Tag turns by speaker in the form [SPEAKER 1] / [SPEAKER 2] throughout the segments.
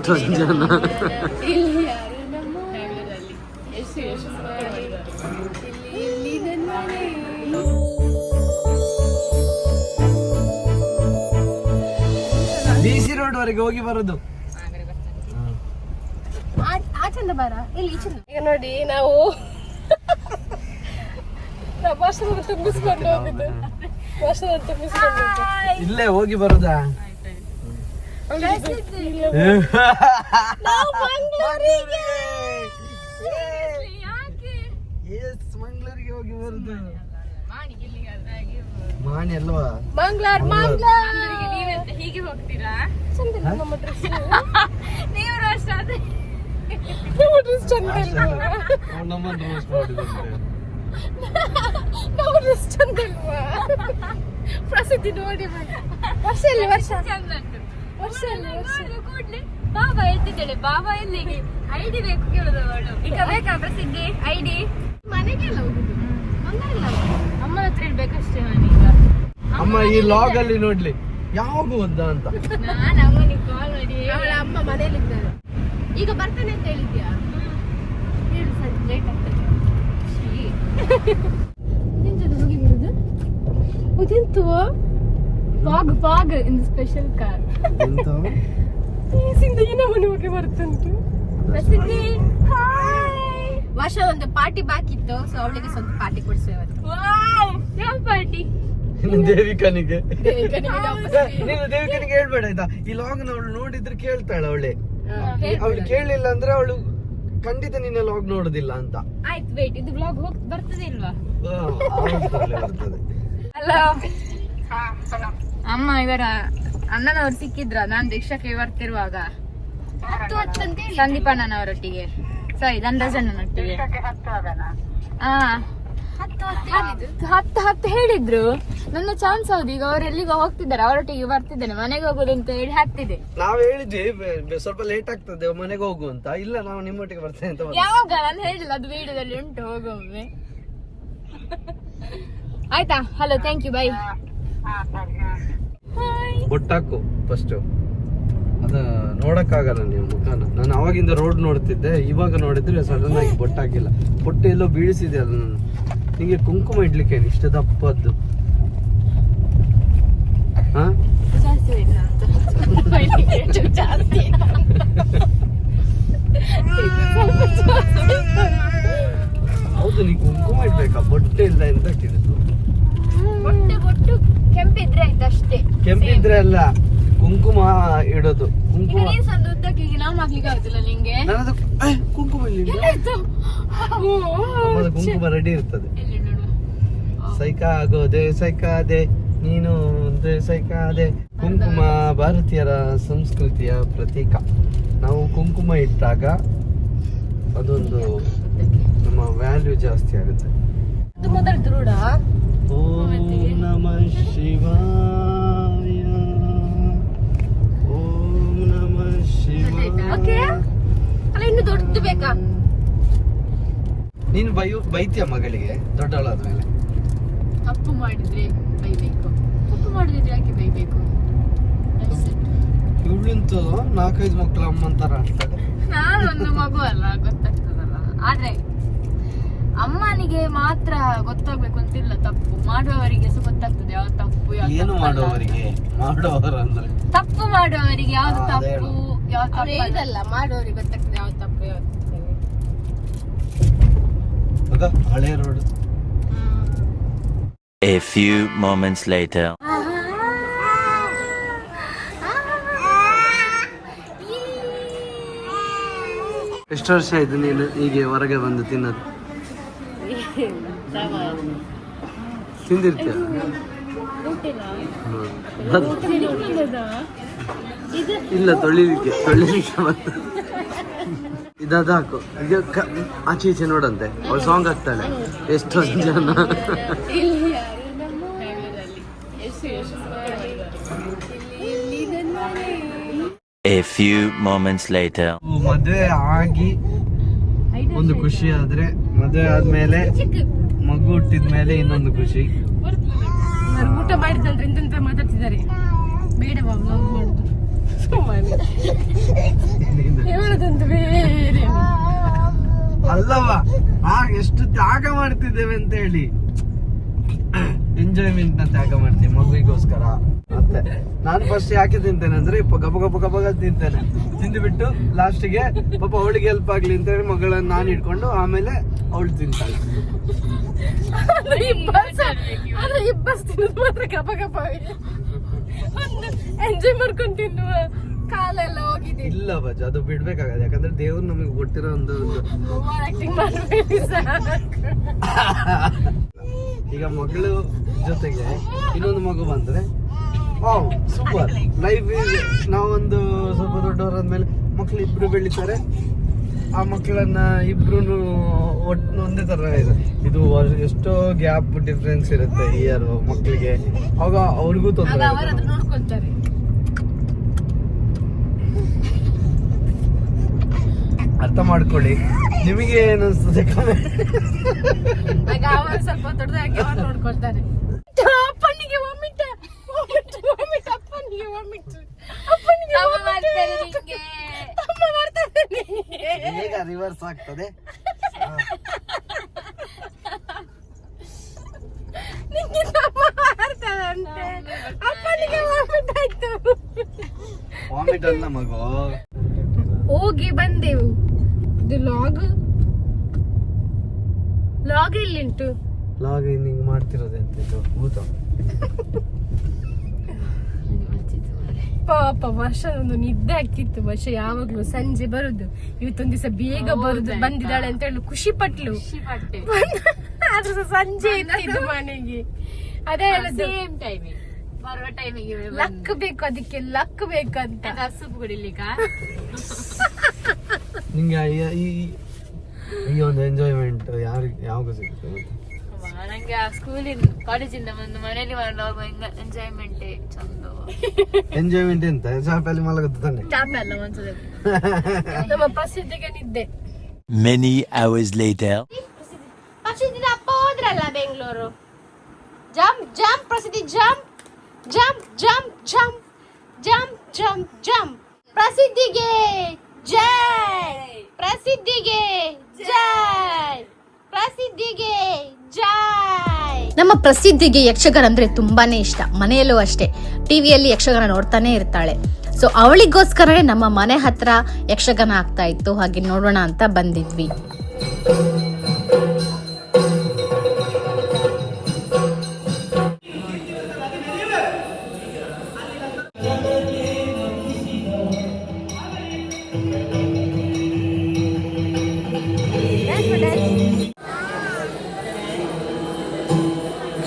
[SPEAKER 1] ಎಷ್ಟೊಂದು ಜನ.
[SPEAKER 2] ಇಲ್ಲಿ ಯಾರು ನಮ್ಮ ಎಷ್ಟು ಎಷ್ಟು ಇಲ್ಲಿ ಇಲ್ಲಿ ನನ್ನ
[SPEAKER 1] ಡಿ ಸಿ ರೋಡ್ ವರೆಗೆ ಹೋಗಿ ಬರೋದು.
[SPEAKER 2] ಆ- ಚಂದ ಬಾರ? ಇಲ್ಲಿ ಈ ಚಂದ. ಈಗ ನೋಡಿ ನಾವು ತುಂಬಿಸ್ಕೊಂಡು ಹೋಗಿದ್ದು. ತುಂಬಿಸ್ಕೊಂಡು
[SPEAKER 1] ಇಲ್ಲೇ ಹೋಗಿ ಬರೋದಾ?
[SPEAKER 2] ಮಂಗ್ಳೂರಿಗೆ.
[SPEAKER 1] ಎಸ್ ಮಂಗಳೂರಿಗೆ ಹೋಗಿ ಬರುದು. ಮಾಣಿ ಅಲ್ವಾ?
[SPEAKER 2] ಮಂಗ್ಳೂರ್ ನೀವೆಂತ
[SPEAKER 3] ಹೀಗೆ ಹೋಗ್ತೀರಾ?
[SPEAKER 2] ಚಂದ ನಮ್ಮ ಡ್ರೆಸ್
[SPEAKER 3] ನೀವು ರೋಸ್ಟ್ ಆದ್ರೆ
[SPEAKER 2] ನಮ್ಮ ಡ್ರೆಸ್ ಚಂದ ಇಲ್ಲ.
[SPEAKER 1] ನಮ್ಮ ಡ್ರೆಸ್ ಮಾಡಿದ್ರೆ
[SPEAKER 2] ನಮ್ಮ ಡ್ರೆಸ್ ಚಂದ ಇಲ್ವಾ? ಪ್ರಸಿದ್ಧಿ ನೋಡಿ. ವರ್ಷ ಇಲ್ಲಿ ವರ್ಷ?
[SPEAKER 3] ಚಂದ ಬಾಬಾ ಎತ್ತಿದ್ದೇಳೆ. ಬಾಬಾ ಎಲ್ಲಿಗೆ? ಐಡಿ ಬೇಕು ಕೇಳುದು ಅವಳು ಈಗ ಬೇಕಾ ಪ್ರಸಿದ್ಧಿ ಐಡಿ
[SPEAKER 2] ಮನೆಗೆಲ್ಲ ಹೋಗುದು. ಮಂಗಳೂರಿಲ್ಲ
[SPEAKER 3] ಅಮ್ಮನ ಹತ್ರ ಇಡ್ಬೇಕಷ್ಟೇ ನಾನೀಗ
[SPEAKER 1] ಅಮ್ಮ ಈ ಲಾಗ್ ಅಲ್ಲಿ ನೋಡ್ಲಿ. ಯಾವಾಗ ಒಂದ ಅಂತ?
[SPEAKER 3] ನಾನು ಅಮ್ಮನಿಗೆ ಕಾಲ್ ಮಾಡಿ.
[SPEAKER 2] ಅವಳ ಅಮ್ಮ ಮನೆಯಲ್ಲಿದ್ದಾರೆ. ಈಗ ಬರ್ತೇನೆ ಅಂತ ಹೇಳಿದ್ಯಾ? ಹೇಳು ಸರ್ ಲೇಟ್ ಆಗ್ತದೆ. ಎಂತದು ಹೋಗಿ ಬರುದು? ಇದೆಂತು
[SPEAKER 3] fog fog in special car
[SPEAKER 1] ಎಂತ
[SPEAKER 2] ಈಸಿಂದ ಈ ಬರ್ತಂತು ಬರ್ತುಂಟು
[SPEAKER 3] ಪ್ರಸಿದ್ಧಿ?
[SPEAKER 2] ವರ್ಷ ಒಂದು ಪಾರ್ಟಿ ಬಾಕಿ ಇತ್ತು ಸೊ ಅವಳಿಗೆ ಸ್ವಲ್ಪ ಪಾರ್ಟಿ
[SPEAKER 3] ಕೊಡ್ಸು ಯಾವ ಪಾರ್ಟಿ?
[SPEAKER 1] ದೇವಿಕನಿಗೆ ನೀನು? ದೇವಿಕನಿಗೆ. ಹೇಳ್ಬೇಡ ಆಯ್ತಾ? ಈ ಲಾಗ್ ಅವಳು ನೋಡಿದ್ರೆ ಕೇಳ್ತಾಳೆ ಅವಳೆ. ಅವಳು ಕೇಳಿಲ್ಲ ಅಂದ್ರೆ ಅವಳು ಖಂಡಿತ ನಿನ್ನ ಲಾಗ್ ನೋಡುದಿಲ್ಲ ಅಂತ.
[SPEAKER 3] ಆಯ್ತು ವೇಟ್ ಇದು ಬ್ಲಾಗ್ ಹೋಗ್ ಬರ್ತದೆ ಇಲ್ವಾ?
[SPEAKER 1] ಬರ್ತದೆ.
[SPEAKER 3] ಹಲೋ ಅಮ್ಮ ಇವರ ಅಣ್ಣನವರು ಸಿಕ್ಕಿದ್ರ? ನಾನು ದೀಕ್ಷಕ್ಕೆ ಬರ್ತಿರುವಾಗ.
[SPEAKER 2] ಹತ್ತು ಹತ್ತು ಅಂತ ಹೇಳಿ.
[SPEAKER 3] ಸಂದೀಪ್ ಅಣ್ಣನವರೊಟ್ಟಿಗೆ. ಸಾರಿ ಧನರಾಜ್ ಅಣ್ಣನೊಟ್ಟಿಗೆ ಹಾ
[SPEAKER 2] ಹತ್ತು ಹತ್ತು ಹೇಳಿದ್ದು
[SPEAKER 3] ಹತ್ತು ಹತ್ತು ಹೇಳಿದ್ರು. ನನ್ನ ಚಾನ್ಸ್ ಹೌದು. ಈಗ ಅವ್ರು ಎಲ್ಲಿಗ ಹೋಗ್ತಿದ್ದಾರೆ. ಅವರೊಟ್ಟಿಗೆ ಬರ್ತಿದ್ದೇನೆ. ಮನೆಗೆ ಹೋಗೋದು ಅಂತ ಹೇಳಿ ಹತ್ತಿದೆ
[SPEAKER 1] ನಾವ್ ಹೇಳಿದ್ವಿ ಸ್ವಲ್ಪ ಲೇಟ್ ಆಗ್ತದೆ. ಮನೆಗೆ ಹೋಗು ಅಂತ. ಇಲ್ಲ ನಾವು ನಿಮ್ಮೊಟ್ಟಿಗೆ ಬರ್ತೇನೆ ಅಂತ.
[SPEAKER 3] ಯಾವಾಗ? ನಾನು ಹೇಳಿಲ್ಲ. ಅದು ವಿಡಿಯೋದಲ್ಲಿ ಉಂಟು. ಹೋಗೊಮ್ಮೆ ಆಯ್ತಾ? ಹಲೋ ಥ್ಯಾಂಕ್ ಯು ಬೈ
[SPEAKER 1] ಬೊಟ್ಟಾಕು ಫಸ್ಟ್ ಅದ ನೋಡಕ್ಕಾಗಲ್ಲ ನೀವು ಮುಖಾನ. ನಾನು ಅವಾಗಿಂದ ರೋಡ್ ನೋಡ್ತಿದ್ದೆ, ಇವಾಗ ನೋಡಿದ್ರೆ ಸಡನ್ ಆಗಿ ಬೊಟ್ಟಾಕಿಲ್ಲ ಬೊಟ್ಟೆ ಎಲ್ಲೋ ಬೀಳಿಸಿದೆ ಅಲ್ಲ ನಾನು. ನಿಂಗೆ ಕುಂಕುಮ ಇಡ್ಲಿಕ್ಕೆ ಇಷ್ಟು ದಪ್ಪದ್ದು ಹೌದು, ನೀ ಕುಂಕುಮ ಇಡ್ಬೇಕಾ? ಬೊಟ್ಟೆ ಇಲ್ಲ ಅಂತ ಕೇಳಿದ್ರು
[SPEAKER 3] ಬೊಟ್ಟು ಬೊಟ್ಟು ಕೆಂಪಿದ್ರೆ ಆಯ್ತು ಅಷ್ಟೇ.
[SPEAKER 1] ಕೆಂಪಿದ್ರೆ ಅಲ್ಲ ಕುಂಕುಮ ಇಡೋದು.
[SPEAKER 3] ಈಗ
[SPEAKER 1] ಕುಂಕುಮ.
[SPEAKER 3] ನೀನ್ ಸಂದ ಉದ್ದಕ್ಕೆ ಈಗ ನಾವು ಮಾಡ್ಲಿಕ್ಕೆ ಆಗುದಿಲ್ಲ ನಿಂಗೆ?
[SPEAKER 1] ನನ್ನದು ಏ, ಕುಂಕುಮ ಇಲ್ಲಿ ಕುಂಕುಮ ರೆಡಿ ಇರ್ತದೆ.
[SPEAKER 3] ಎಲ್ಲಿ
[SPEAKER 1] ಸೈಕ ಆಗೋದೆ ಸೈಕಾದೆ ನೀನು ಅಂದ್ರೆ ಸೈಕಾದೆ. ಕುಂಕುಮ ಭಾರತೀಯರ ಸಂಸ್ಕೃತಿಯ ಪ್ರತೀಕ. ನಾವು ಕುಂಕುಮ ಇಟ್ಟಾಗ ಅದೊಂದು ನಮ್ಮ ವ್ಯಾಲ್ಯೂ ಜಾಸ್ತಿ ಆಗುತ್ತೆ.
[SPEAKER 2] ಅದು ಮೊದಲು ದೃಢ.
[SPEAKER 1] ಶಿವಾಯ ಓಂ ನಮಃ ಶಿವಾಯ
[SPEAKER 2] ಅಲ್ಲ ಇನ್ನು ದೊಡ್ಡದು ಬೇಕಾ?
[SPEAKER 1] ನೀನು ಬೈಯು ಬೈತೀಯ ಮಗಳಿಗೆ? ದೊಡ್ಡವಳಾದ್ಮೇಲೆ
[SPEAKER 2] ತಪ್ಪು ಮಾಡಿದ್ರೆ ಬೈಬೇಕು. ತಪ್ಪು ಮಾಡಿದ್ರೆ ಯಾಕೆ ಬೈಬೇಕು.
[SPEAKER 1] ಇವಳಂತೂ ನಾಲ್ಕೈದು ಮಕ್ಕಳು ಅಮ್ಮಂತರ
[SPEAKER 3] ನಾನು ಒಂದು ಮಗು ಅಲ್ಲ ಗೊತ್ತಾಗ್ತದಲ್ಲ. ಆದ್ರೆ ಅಮ್ಮನಿಗೆ ಮಾತ್ರ ಗೊತ್ತಾಗ್ಬೇಕು ಅಂತಿಲ್ಲ ತಪ್ಪು. ಮಾಡುವವರಿಗೆ ಸಹ ಗೊತ್ತಾಗ್ತದೆ ಯಾವ ತಪ್ಪು ಯಾವ
[SPEAKER 1] ಏನು
[SPEAKER 3] ತಪ್ಪಲ್ಲ.
[SPEAKER 1] ಮಾಡುವವರಿಗೆ? ಮಾಡುವವರು ಅಂದ್ರೆ?
[SPEAKER 3] ತಪ್ಪು ಮಾಡುವವರಿಗೆ ಯಾವ್ದು
[SPEAKER 1] ಹಾ, ಅದೇ
[SPEAKER 3] ತಪ್ಪು ಯಾವ
[SPEAKER 2] ಅವ್ರು
[SPEAKER 3] ತಪ್ಪು
[SPEAKER 2] ಹೇಳಿದಲ್ಲ ಮಾಡೋರಿಗೆ ಗೊತ್ತಾಗ್ತದೆ ಯಾವ ತಪ್ಪು ಯಾವ ತಪ್ಪು
[SPEAKER 1] ಆಗ ಹಳೆ road.
[SPEAKER 4] A few moments later.
[SPEAKER 1] ಎಷ್ಟು ವರ್ಷ ಆಯ್ತು ನೀನು ಹೀಗೆ ಹೊರಗೆ ಬಂದು ತಿನ್ನೋದು? ತಿಂದಿರ್ತೀಯ. ಇಲ್ಲ ತೊಳಿಲಿಕ್ಕೆ ತೊಳಿಲಿಕ್ಕೆ ಬಂದು ಇದದು ಹಾಕು ಈಗ ಆಚೆ ಈಚೆ ನೋಡಂತೆ ಅವಳು ಸಾಂಗ್ ಹಾಕ್ತಾಳೆ ಎಷ್ಟೊಂದು ಜನ
[SPEAKER 2] ಎಷ್ಟು ಮನೆ.
[SPEAKER 4] A few moments later.
[SPEAKER 1] ಮದುವೆ ಆಗಿ ಒಂದು ಖುಷಿ ಆದ್ರೆ ಮದುವೆ ಆದ್ಮೇಲೆ ಮಗು ಹುಟ್ಟಿದ ಮೇಲೆ ಇನ್ನೊಂದು ಖುಷಿ.
[SPEAKER 2] ಊಟ ಮಾಡಿದಂದ್ರೆ ಇಂತೆಂತ ಮಾತಾಡ್ತಿದ್ದಾರೆ. ಬೇಡ ಮಾಡುದು? ಹೇಳೋದಂತ ಬೇರೆ.
[SPEAKER 1] ಅಲ್ಲವಾ ಆ ಎಷ್ಟು ತ್ಯಾಗ ಮಾಡ್ತಿದ್ದೇವೆ ಅಂತ ಹೇಳಿ. ಎಂಜಾಯ್ಮೆಂಟ್ನ ತ್ಯಾಗ ಮಾಡ್ತೀನಿ ಮಗುವಿಗೋಸ್ಕರ. ಮತ್ತೆ ನಾನು ಫಸ್ಟ್ ಯಾಕೆ ತಿಂತೇನೆ ಅಂದ್ರೆ ಇಪ್ಪ ಗಬ ಗಬ ಗಬ ಗಬ ತಿಂತೇನೆ. ತಿಂದುಬಿಟ್ಟು ಲಾಸ್ಟಿಗೆ ಪಾಪ ಅವಳಿಗೆ ಹೆಲ್ಪ್ ಆಗ್ಲಿ ಅಂತ ಹೇಳಿ ಮಗಳನ್ನ ನಾನು ಇಟ್ಕೊಂಡು ಆಮೇಲೆ ಅವಳು ತಿಂತಾಳೆ.
[SPEAKER 2] ಎಂಜಾಯ್ ಮಾಡ್ಕೊಂಡು ತಿನ್ನುವ ಕಾಲೆಲ್ಲ ಹೋಗಿದೆ.
[SPEAKER 1] ಇಲ್ಲ ಬಜ್ ಅದು ಬಿಡ್ಬೇಕಾಗದ ಯಾಕಂದ್ರೆ ದೇವ್ರು ನಮಗೆ ಕೊಟ್ಟಿರೋ ಒಂದು
[SPEAKER 2] ಆಕ್ಟಿಂಗ್
[SPEAKER 1] ಈಗ ಮಗಳು ಜೊತೆಗೆ ಇನ್ನೊಂದು ಮಗು ಬಂದ್ರೆ ವಾವ್ ಸೂಪರ್ ಲೈಫ್ ನಾವೊಂದು ಸ್ವಲ್ಪ ದೊಡ್ಡವರಾದ್ಮೇಲೆ ಮಕ್ಳು ಇಬ್ರು ಬೆಳೀತಾರೆ. ಆ ಮಕ್ಕಳನ್ನ ಇಬ್ರು ಒಟ್ಟು ಒಂದೇ ತರ ಇದೆ. ಇದು ಎಷ್ಟೋ ಗ್ಯಾಪ್ ಡಿಫ್ರೆನ್ಸ್ ಇರುತ್ತೆ ಇಯರ್ ಮಕ್ಕಳಿಗೆ ಅವಾಗ ಅವ್ರಿಗೂ ತೊಂದರೆ
[SPEAKER 2] ಅವರು ಅದನ್ನ ನೋಡ್ಕೊಳ್ತಾರೆ
[SPEAKER 1] ಅರ್ಥ ಮಾಡ್ಕೊಳ್ಳಿ. ನಿಮಗೆ ಏನು ಅನ್ಸ್ತದೆ
[SPEAKER 2] ಸ್ವಲ್ಪ ನೋಡ್ಕೊಳ್ತಾರೆ. ಅಪ್ಪನಿಗೆ ವಾಮಿಟ್ ವಾಮಿಟ್ ವಾಮಿಟ್ ಅಪ್ಪನಿಗೆ ವಾಮಿಟ್ ಅಪ್ಪನಿಗೆ
[SPEAKER 3] ತಮ್ಮ
[SPEAKER 2] vomit.
[SPEAKER 3] ಮಾಡ್ತಾರೆ
[SPEAKER 1] ಈಗ. ರಿವರ್ಸ್ ಆಗ್ತದೆ.
[SPEAKER 2] ನಿಂಗೆ ತಮ್ಮ ಮಾಡ್ತಾರಂತೆ ಅಪ್ಪನಿಗೆ ವಾಮಿಟ್ ಆಯ್ತು.
[SPEAKER 1] ವಾಮಿಟ್ ಅಲ್ಲ ಮಗು.
[SPEAKER 2] ಹೋಗಿ ಬಂದೆವು. ಇದು ಲಾಗ್ ಲಾಗ್ ಎಲ್ಲಿಂಟು?
[SPEAKER 1] ಲಾಗ್ ಹಿಂಗ್ ಮಾಡ್ತಿರೋದು ಇದು? ಭೂತ.
[SPEAKER 2] ಪಾಪ ವರ್ಷ ಒಂದು ನಿದ್ದೆ ಆಗ್ತಿತ್ತು ವರ್ಷ ಯಾವಾಗ್ಲೂ ಸಂಜೆ ಬರುದು. ಇವತ್ತೊಂದ್ ದಿವಸ ಬೇಗ ಬರುದು? ಬಂದಿದ್ದಾಳೆ ಅಂತ ಹೇಳಿ ಖುಷಿ ಪಟ್ಲು ಆದ್ರೂ ಸಂಜೆ ಇತ್ತು ಮನೆಗೆ. ಅದೇ
[SPEAKER 3] ಸೇಮ್ ಟೈಮಿಂಗ್ ಬರುವ ಟೈಮಿಗೆ
[SPEAKER 2] ಲಕ್ ಬೇಕು ಅದಕ್ಕೆ ಲಕ್ ಬೇಕಂತ
[SPEAKER 3] ಹಸು ಕುಡಿಲಿಕ್ಕ?
[SPEAKER 1] ನಿಂಗೆ ಈ- ಈ ಒಂದು ಎಂಜಾಯ್ಮೆಂಟ್ ಯಾರು ಯಾವಾಗ ಸಿಗುತ್ತೆ ಮತ್ತೆ
[SPEAKER 3] ನಂಗೆ ಆ ಸ್ಕೂಲಿಂದ ಕಾಲೇಜಿಂದ ಬಂದು ಮನೇಲಿ ಮಾಡುವಾಗ ಎಂಜಾಯ್ಮೆಂಟ್ ಚಂದ.
[SPEAKER 1] ಎಂಜಾಯ್ಮೆಂಟ್ ಎಂತ? ಶಾಪಲ್ಲಿ ಮಲಗುದು ತಾನೆ?
[SPEAKER 3] ಚಾಪೆ ಅಲ್ಲ ಒಂದ್ಸಲ
[SPEAKER 2] ನಮ್ಮ ಪ್ರಸಿದ್ಧಿಗೆ ನಿದ್ದೆ.
[SPEAKER 4] Many hours later.
[SPEAKER 2] ಪ್ರಸಿದ್ಧಿ ಅಪ್ಪ ಹೋದ್ರಲ್ಲ Bengaluru? Jump jump Prasiddhi jump jump jump jump jump jump jump ಪ್ರಸಿದ್ಧಿಗೆ ಜೈ! ಪ್ರಸಿದ್ಧಿಗೆ ಜೈ! ಪ್ರಸಿದ್ಧಿಗೆ ಜೈ!
[SPEAKER 5] ನಮ್ಮ ಪ್ರಸಿದ್ಧಿಗೆ ಯಕ್ಷಗಾನ ಅಂದ್ರೆ ತುಂಬಾನೇ ಇಷ್ಟ. ಮನೆಯಲ್ಲೂ ಅಷ್ಟೇ. ಟಿವಿಯಲ್ಲಿ ಯಕ್ಷಗಾನ ನೋಡ್ತಾನೆ ಇರ್ತಾಳೆ. ಸೊ ಅವಳಿಗೋಸ್ಕರನೇ ನಮ್ಮ ಮನೆ ಹತ್ರ ಯಕ್ಷಗಾನ ಆಗ್ತಾ ಇತ್ತು. ಹಾಗೆ ನೋಡೋಣ ಅಂತ ಬಂದಿದ್ವಿ.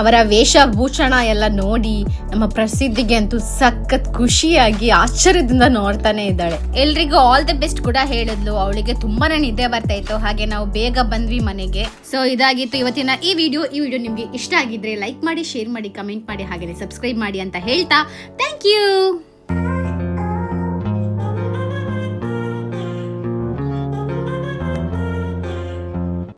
[SPEAKER 5] ಅವರ ವೇಷಭೂಷಣ ಎಲ್ಲ ನೋಡಿ ನಮ್ಮ ಪ್ರಸಿದ್ಧಿಗೆ ಅಂತೂ ಸಖತ್ ಖುಷಿಯಾಗಿ ಆಶ್ಚರ್ಯದಿಂದ ನೋಡ್ತಾನೆ ಇದ್ದಾಳೆ. ಎಲ್ರಿಗೂ ಆಲ್ ದಿ ಬೆಸ್ಟ್ ಕೂಡ ಹೇಳಿದ್ಲು. ಅವಳಿಗೆ ತುಂಬಾನೇ ನಿದ್ದೆ ಬರ್ತಾ ಇತ್ತು. ಹಾಗೆ ನಾವು ಬೇಗ ಬಂದ್ವಿ ಮನೆಗೆ. ಸೊ ಇದಾಗಿತ್ತು ಇವತ್ತಿನ ಈ ವಿಡಿಯೋ ಈ ವಿಡಿಯೋ ನಿಮ್ಗೆ ಇಷ್ಟ ಆಗಿದ್ರೆ ಲೈಕ್ ಮಾಡಿ ಶೇರ್ ಮಾಡಿ ಕಮೆಂಟ್ ಮಾಡಿ ಹಾಗೆ ಸಬ್ಸ್ಕ್ರೈಬ್ ಮಾಡಿ ಅಂತ ಹೇಳ್ತಾ ಥ್ಯಾಂಕ್ ಯು